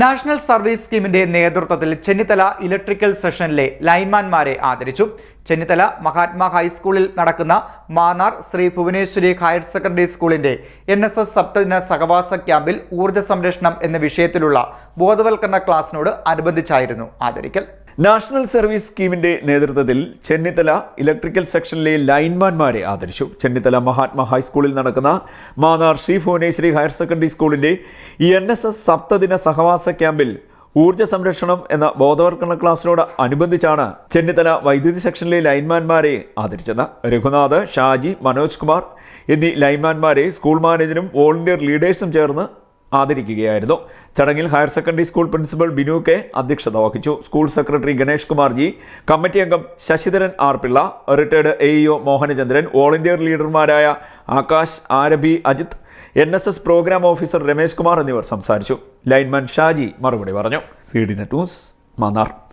National service സ്കീമിന്റെ നേതൃത്വത്തിൽ Chennithala electrical സെഷനിലെ ലൈൻമാൻമാരെ ആദരിച്ചു. ചെന്നിത്തല മഹാത്മാ ഹൈസ്കൂളിൽ നടക്കുന്ന മാന്നാർ ശ്രീ ഭുവനേശ്വരി ഹയർ സെക്കൻഡറി സ്കൂളിന്റെ എൻ എസ് എസ് സപ്തദിന സഹവാസ ക്യാമ്പിൽ ഊർജ സംരക്ഷണം എന്ന വിഷയത്തിലുള്ള ബോധവൽക്കരണ ക്ലാസിനോട് അനുബന്ധിച്ചായിരുന്നു ആദരിക്കൽ. നാഷണൽ സർവീസ് സ്കീമിന്റെ നേതൃത്വത്തിൽ ചെന്നിത്തല ഇലക്ട്രിക്കൽ സെക്ഷനിലെ ലൈൻമാൻമാരെ ആദരിച്ചു. ചെന്നിത്തല മഹാത്മാ ഹൈസ്കൂളിൽ നടക്കുന്ന മാന്നാർ ശ്രീ ഭുവനേശ്വരി ഹയർ സെക്കൻഡറി സ്കൂളിന്റെ എൻ എസ് എസ് സപ്തദിന സഹവാസ ക്യാമ്പിൽ ഊർജ സംരക്ഷണം എന്ന ബോധവൽക്കരണ ക്ലാസ്സിനോട് അനുബന്ധിച്ചാണ് ചെന്നിത്തല വൈദ്യുതി സെക്ഷനിലെ ലൈൻമാൻമാരെ ആദരിച്ചത്. രഘുനാഥ് ഷാജി മനോജ് കുമാർ എന്നീ ലൈൻമാൻമാരെ സ്കൂൾ മാനേജരും വോളണ്ടിയർ ലീഡേഴ്സും ചേർന്ന് ആദരിക്കുകയായിരുന്നു. ചടങ്ങിൽ higher secondary school principal Binu K അധ്യക്ഷത വഹിച്ചു. School secretary Ganesh Kumar G committee അംഗം Sasidharan R Pillai retired A E O Mohanachandran volunteer ലീഡർമാരായ Akash Arabi Ajith N S S program officer Ramesh Kumar എന്നിവർ സംസാരിച്ചു. Lineman Shaji മറുപടി പറഞ്ഞു. C D net news Mannar.